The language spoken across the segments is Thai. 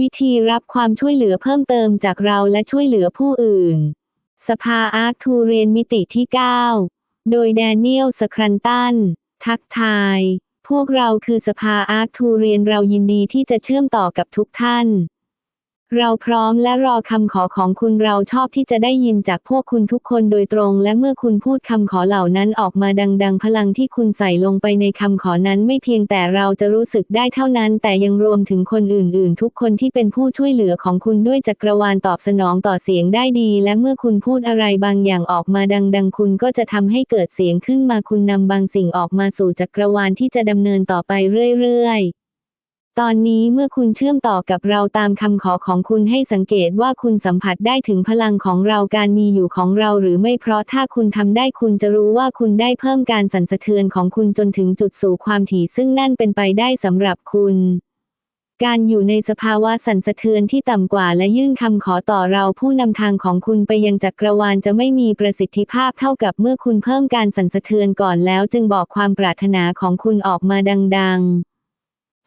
วิธีรับความช่วยเหลือเพิ่มเติมจากเราและช่วยเหลือผู้อื่น สภาอาร์คทูเรียนมิติที่ 9 โดยแดเนียลสครันตัน ทักทาย พวกเราคือสภาอาร์คทูเรียนเรายินดีที่จะเชื่อมต่อกับทุกท่าน เราพร้อมและรอคำขอของคุณเราชอบที่จะได้ยินจากพวกคุณทุกคนโดยตรง และเมื่อคุณพูดคำขอเหล่านั้นออกมาดัง ๆ พลังที่คุณใส่ลงไปในคำขอนั้นไม่เพียงแต่เราจะรู้สึกได้เท่านั้น แต่ยังรวมถึงคนอื่น ๆ ทุกคนที่เป็นผู้ช่วยเหลือของคุณด้วยจักรวาลตอบสนองต่อเสียงได้ดี และเมื่อคุณพูดอะไรบางอย่างออกมาดัง ๆ คุณก็จะทำให้เกิดเสียงขึ้นมาคุณนำบางสิ่งออกมาสู่จักรวาลที่จะดำเนินต่อไปเรื่อย ๆ ตอนนี้เมื่อคุณเชื่อมต่อกับเราตามคำขอของคุณให้สังเกตว่าคุณสัมผัสได้ถึงพลังของเราการมีอยู่ของเราหรือไม่เพราะถ้าคุณทำได้คุณจะรู้ว่าคุณได้เพิ่มการสั่นสะเทือนของคุณจนถึงจุดสู่ความถี่ซึ่งนั่นเป็นไปได้สำหรับคุณการอยู่ในสภาวะสั่นสะเทือนที่ต่ำกว่าและยื่นคำขอต่อเราผู้นำทางของคุณไปยังจักรวาลจะไม่มีประสิทธิภาพเท่ากับเมื่อคุณเพิ่มการสั่นสะเทือนก่อนแล้วจึงบอกความปรารถนาของคุณออกมาดัง ๆ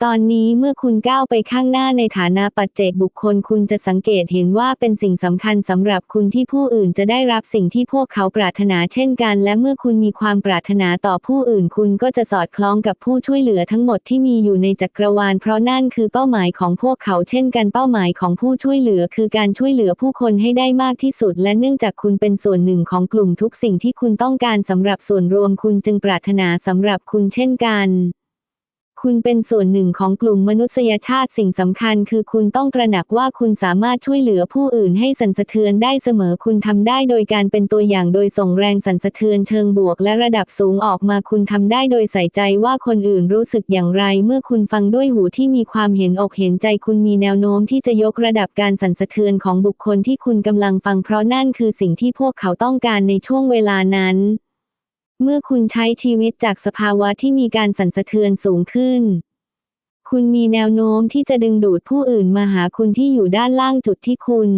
ตอนนี้เมื่อคุณก้าวไปข้างหน้าในฐานะปัจเจกบุคคลคุณจะสังเกตเห็นว่าเป็นสิ่งสำคัญสำหรับคุณที่ผู้อื่นจะได้รับสิ่งที่พวกเขาปรารถนาเช่นกัน และเมื่อคุณมีความปรารถนาต่อผู้อื่น คุณก็จะสอดคล้องกับผู้ช่วยเหลือทั้งหมดที่มีอยู่ในจักรวาล เพราะนั่นคือเป้าหมายของพวกเขาเช่นกันเป้าหมายของผู้ช่วยเหลือ คือการช่วยเหลือผู้คนให้ได้มากที่สุด และเนื่องจากคุณเป็นส่วนหนึ่งของกลุ่มทุกสิ่งที่คุณต้องการสำหรับส่วนรวมคุณจึงปรารถนาสำหรับคุณเช่นกัน คุณเป็นส่วนหนึ่งของกลุ่มมนุษยชาติสิ่งสำคัญคือคุณต้องตระหนักว่าคุณสามารถช่วยเหลือผู้อื่นให้สันสะเทือนได้เสมอคุณทำได้โดยการเป็นตัวอย่างโดยส่งแรงสันสะเทือนเชิงบวกและระดับสูงออกมาคุณทำได้โดยใส่ใจว่าคนอื่นรู้สึกอย่างไร เมื่อคุณฟังด้วยหูที่มีความเห็นอกเห็นใจคุณมีแนวโน้มที่จะยกระดับการสันสะเทือนของบุคคลที่คุณกำลังฟังเพราะนั่นคือสิ่งที่พวกเขาต้องการในช่วงเวลานั้น เมื่อคุณใช้ชีวิตจากสภาวะที่มีการสั่นสะเทือนสูงขึ้น คุณมีแนวโน้มที่จะดึงดูดผู้อื่นมาหาคุณที่อยู่ด้านล่างจุดที่คุณ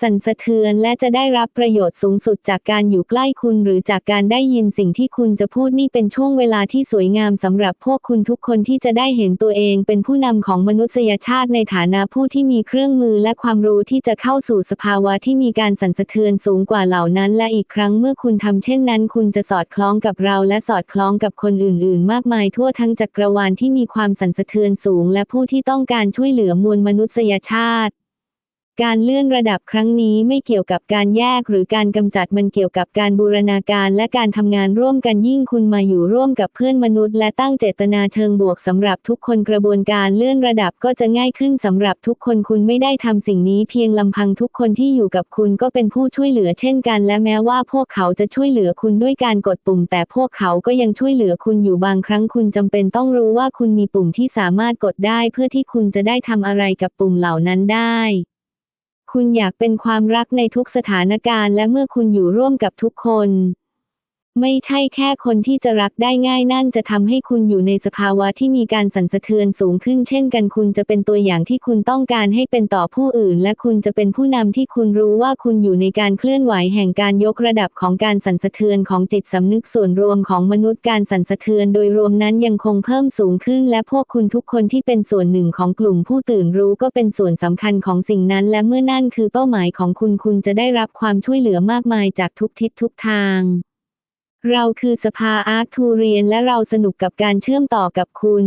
สั่นสะเทือนและจะได้รับประโยชน์สูงสุดจากการอยู่ใกล้คุณหรือจากการได้ยินสิ่งที่คุณจะพูดนี่เป็นช่วงเวลาที่สวยงามสำหรับพวกคุณทุกคนที่จะได้เห็นตัวเองเป็นผู้นำของมนุษยชาติในฐานะผู้ที่มีเครื่องมือและความรู้ที่จะเข้าสู่สภาวะที่มีการสั่นสะเทือนสูงกว่าเหล่านั้น และอีกครั้งเมื่อคุณทำเช่นนั้น คุณจะสอดคล้องกับเราและสอดคล้องกับคนอื่น ๆ มากมายทั่วทั้งจักรวาลที่มีความสั่นสะเทือนสูง และผู้ที่ต้องการช่วยเหลือมวลมนุษยชาติ การเลื่อนระดับครั้งนี้ไม่เกี่ยวกับการแยกหรือการกำจัดมันเกี่ยวกับการบูรณาการและการทำงานร่วมกันยิ่งคุณมาอยู่ร่วมกับเพื่อนมนุษย์และตั้งเจตนาเชิงบวกสำหรับทุกคนกระบวนการเลื่อนระดับก็จะง่ายขึ้นสำหรับทุกคนคุณไม่ได้ทำสิ่งนี้เพียงลำพังทุกคนที่อยู่กับคุณก็เป็นผู้ช่วยเหลือเช่นกัน และแม้ว่าพวกเขาจะช่วยเหลือคุณด้วยการกดปุ่ม แต่พวกเขาก็ยังช่วยเหลือคุณอยู่บางครั้งคุณจำเป็นต้องรู้ว่าคุณมีปุ่มที่สามารถกดได้ เพื่อที่คุณจะได้ทำอะไรกับปุ่มเหล่านั้นได้ คุณอยากเป็นความรักในทุกสถานการณ์และเมื่อคุณอยู่ร่วมกับทุกคน ไม่ใช่แค่คนที่จะรักได้ง่ายนั่นจะทำให้คุณอยู่ในสภาวะที่มีการสั่นสะเทือนสูงขึ้น เช่นกันคุณจะเป็นตัวอย่างที่คุณต้องการให้เป็นต่อผู้อื่น และคุณจะเป็นผู้นำที่คุณรู้ว่าคุณอยู่ในการเคลื่อนไหวแห่งการยกระดับของการสั่นสะเทือนของจิตสำนึกส่วนรวมของมนุษย์การสั่นสะเทือนโดยรวมนั้นยังคงเพิ่มสูงขึ้น และพวกคุณทุกคนที่เป็นส่วนหนึ่งของกลุ่มผู้ตื่นรู้ก็เป็นส่วนสำคัญของสิ่งนั้น และเมื่อนั่นคือเป้าหมายของคุณคุณจะได้รับความช่วยเหลือมากมายจากทุกทิศทุกทาง เราคือสภาอาร์คทูเรียนและเราสนุกกับการเชื่อมต่อกับคุณ